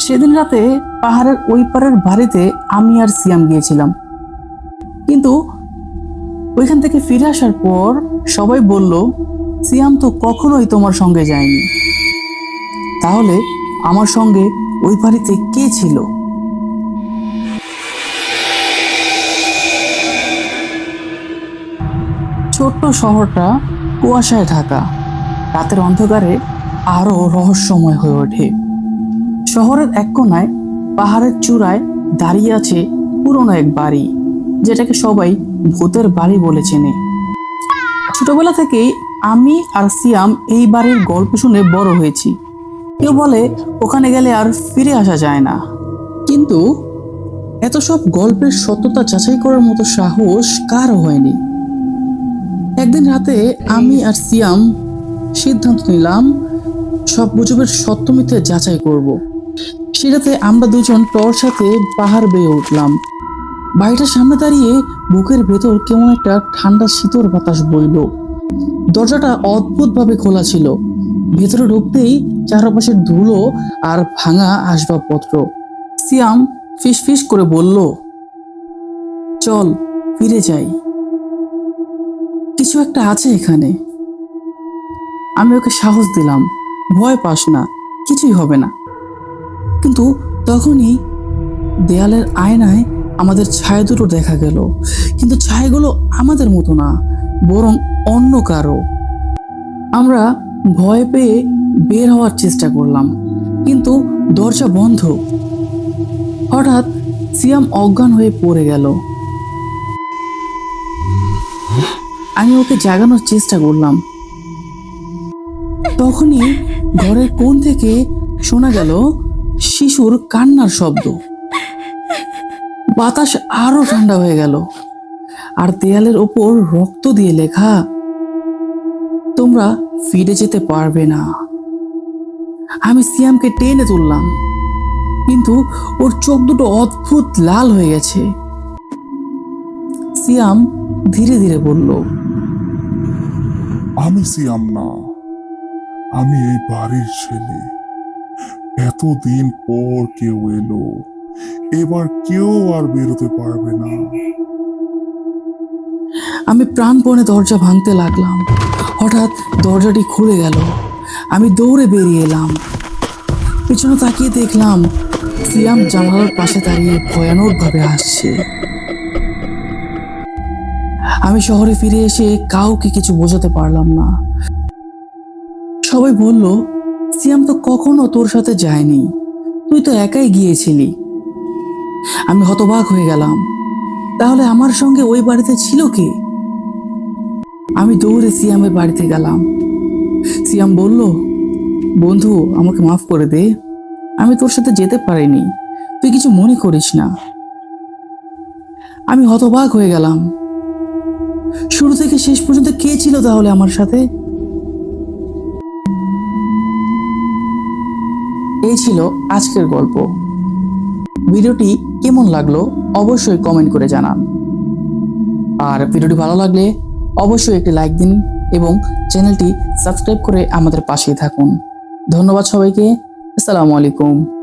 সেদিন রাতে পাহাড়ের ওই পারের বাড়িতে আমি আর সিয়াম গিয়েছিলাম। কিন্তু ওইখান থেকে ফিরে আসার পর সবাই বলল, সিয়াম তো কখনোই তোমার সঙ্গে যায়নি। তাহলে আমার সঙ্গে ওই বাড়িতে কে ছিল? ছোট্ট শহরটা কুয়াশায় ঢাকা। রাতের অন্ধকারে আরও রহস্যময় হয়ে ওঠে। শহরের এক কোনায়, পাহাড়ের চূড়ায় দাঁড়িয়ে আছে পুরনো এক বাড়ি, যেটাকে সবাই ভূতের বাড়ি বলে চেনে। ছোটবেলা থেকেই আমি আর সিয়াম এই বাড়ির গল্প শুনে বড় হয়েছি। কেউ বলে, ওখানে গেলে আর ফিরে আসা যায় না। কিন্তু এত সব গল্পের সত্যতা যাচাই করার মতো সাহস কারও হয়নি। একদিন রাতে আমি আর সিয়াম সিদ্ধান্ত নিলাম, সব গুজবের সত্য মিথ্যে যাচাই করব। সেটাতে আমরা দুজন টর্চ সাথে পাহাড় বেয়ে উঠলাম। বাড়িটার সামনে দাঁড়িয়ে বুকের ভেতর কেমন একটা ঠান্ডা শীতল বাতাস বইল। দরজাটা অদ্ভুতভাবে খোলা ছিল। ভেতরে ঢুকতেই চারপাশের ধুলো আর ভাঙা আসবাবপত্র। সিয়াম ফিস করে বলল, চল, ফিরে যাই। কিছু একটা আছে এখানে। আমি ওকে সাহস দিলাম। ভয় পাস না, কিছুই হবে না। কিন্তু তখনই দেয়ালের আয়নায় আমাদের ছায়া দুটো দেখা গেল। কিন্তু ছায়াগুলো আমাদের মতো না, বরং অন্য কারও। আমরা ভয় পেয়ে বের হওয়ার চেষ্টা করলাম, কিন্তু দরজা বন্ধ। হঠাৎ সিয়াম অজ্ঞান হয়ে পড়ে গেল। আমি ওকে জাগানোর চেষ্টা করলাম। তখনই ঘরের কোণ থেকে শোনা গেল শিশুর কান্নার শব্দ। বাতাস আরও ঠান্ডা হয়ে গেল। আর দেয়ালের ওপর রক্ত দিয়ে লেখা, তোমরা ফিরে যেতে পারবে না। আমি সিয়ামকে টেনে তুললাম, কিন্তু ওর চোখ দুটো অদ্ভুত লাল হয়ে গেছে। সিয়াম ধীরে ধীরে বলল, আমি সিয়াম না, আমি এই বাড়ির ছেলে। এতদিন পর কেউ এলো। এবার কেউ আর বেরোতে পারবে না। আমি প্রাণপণে দরজা ভাঙতে লাগলাম। হঠাৎ দরজাটি খুলে গেল। আমি দৌড়ে বেরিয়ে এলাম। পিছনে তাকিয়ে দেখলাম, সিয়াম জানালার পাশে দাঁড়িয়ে ভয়ানকভাবে হাসছে। আমি শহরে ফিরে এসে কাউকে কিছু বোঝাতে পারলাম না। সবাই বলল সিয়াম তো কখনো তোর সাথে যায়নি। তুই তো একাই গিয়েছিলি। আমি হতবাক হয়ে গেলাম। তাহলে আমার সঙ্গে ওই বাড়িতে ছিল কে? আমি দৌড়ে সিয়ামের বাড়িতে গেলাম। সিয়াম বলল, বন্ধু, আমাকে মাফ করে দে। আমি তোর সাথে যেতে পারিনি। তুই কিছু মনে করিস না। আমি হতবাক হয়ে গেলাম। শুরু থেকে শেষ পর্যন্ত কে ছিল তাহলে আমার সাথে? এই ছিল আজকের গল্প। ভিডিওটি কেমন লাগল অবশ্যই কমেন্ট করে জানান। আর ভিডিওটি ভালো লাগলে অবশ্যই একটি লাইক দিন এবং চ্যানেলটি সাবস্ক্রাইব করে আমাদের পাশেই থাকুন। ধন্যবাদ সবাইকে। আসসালামু আলাইকুম।